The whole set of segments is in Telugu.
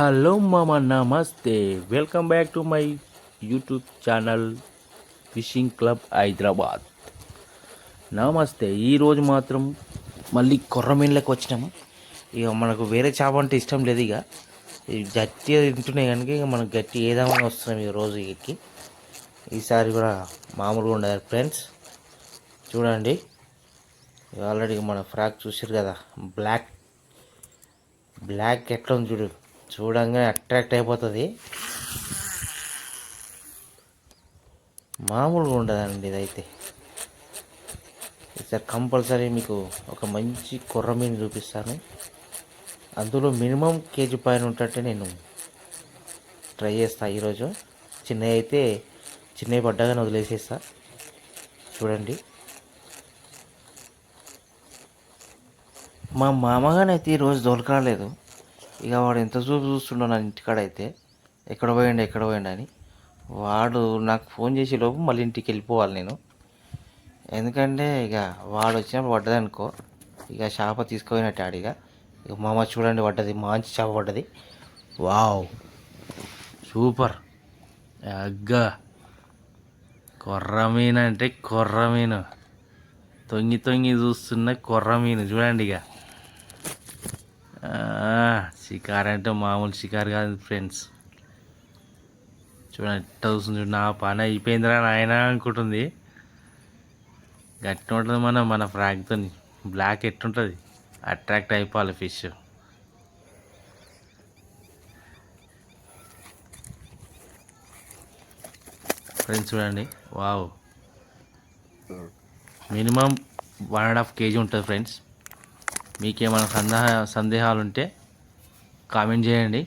హలో మామ నమస్తే. Welcome back to my YouTube channel fishing club Hyderabad నమస్తే. ఈరోజు మాత్రం మళ్ళీ కొర్రమీన్లకు వచ్చినాము. ఇక మనకు వేరే చేప అంటే ఇష్టం లేదు ఇక. గట్టి గట్టిగా తింటున్నాయి కనుక ఇక మనకు గట్టి ఏదామని వస్తున్నాం ఈ రోజు ఎక్కి ఈసారి కూడా మామూలుగా ఉండదు ఫ్రెండ్స్. చూడండి. ఆల్రెడీ మన ఫ్రాక్ చూసారు కదా. బ్లాక్. బ్లాక్ ఎట్లా ఉంది చూడు. చూడంగా అట్రాక్ట్ అయిపోతుంది. మామూలుగా ఉండదండి ఇదైతే. ఈసారి కంపల్సరీ మీకు ఒక మంచి కుర్ర మీన్ చూపిస్తాను. అందులో మినిమం కేజీ పైన ఉంటే నేను ట్రై చేస్తాను ఈరోజు. చిన్నవి అయితే చిన్నవి పడ్డాగానే వదిలేసేస్తా. చూడండి. మా మామగానైతే ఈరోజు దొరకలేదు ఇక వాడు ఎంత చూపు చూస్తుండో నా ఇంటికాడ అయితే ఎక్కడ పోయండి ఎక్కడ పోయండి అని. వాడు నాకు ఫోన్ చేసే లోపు మళ్ళీ ఇంటికి వెళ్ళిపోవాలి నేను. ఎందుకంటే ఇక వాడు వచ్చినప్పుడు పడ్డదనుకో ఇక చేప తీసుకుపోయినట్టు ఆడిక ఇక. మామ చూడండి పడ్డది మంచి చేప పడ్డది. వావ్! సూపర్! అగ్గా! కొర్ర మీన అంటే కొర్ర మీను. తొంగి తొంగి చూస్తున్న కొర్ర మీను. చూడండి ఇక. షికార్ అంటే మామూలు షికార్ కాదు ఫ్రెండ్స్ చూడండి ఎట్ట చూస్తుంది చూడు నా పని అయిపోయిందిరా నాయన అనుకుంటుంది. గట్టి ఉంటుంది మన మన ఫ్రాక్తో బ్లాక్ ఎట్టుంటుంది? అట్రాక్ట్ అయిపోవాలి ఫిష్ ఫ్రెండ్స్ చూడండి wow minimum one and half KG ఉంటుంది ఫ్రెండ్స్ మీకేమైనా సందేహ సందేహాలు ఉంటే కామెంట్ చేయండి.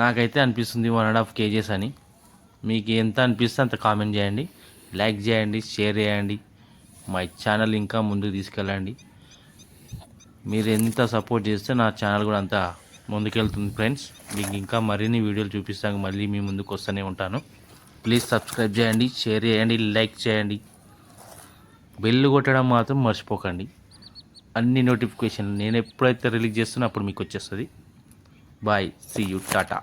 నాకైతే అనిపిస్తుంది వన్ అండ్ హాఫ్ కేజీస్ అని. మీకు ఎంత అనిపిస్తే అంత కామెంట్ చేయండి. లైక్ చేయండి షేర్ చేయండి. మా ఛానల్ ఇంకా ముందుకు తీసుకెళ్ళండి. మీరు ఎంత సపోర్ట్ చేస్తే నా ఛానల్ కూడా అంత ముందుకెళ్తుంది ఫ్రెండ్స్. మీకు ఇంకా మరిన్ని వీడియోలు చూపిస్తాను మళ్ళీ మీ ముందుకు వస్తూనే ఉంటాను. ప్లీజ్ సబ్స్క్రైబ్ చేయండి షేర్ చేయండి లైక్ చేయండి. బెల్ కొట్టడం మాత్రం మర్చిపోకండి. అన్ని నోటిఫికేషన్లు నేను ఎప్పుడైతే రిలీజ్ చేస్తున్నా అప్పుడు మీకు వచ్చేస్తుంది. Bye see you tata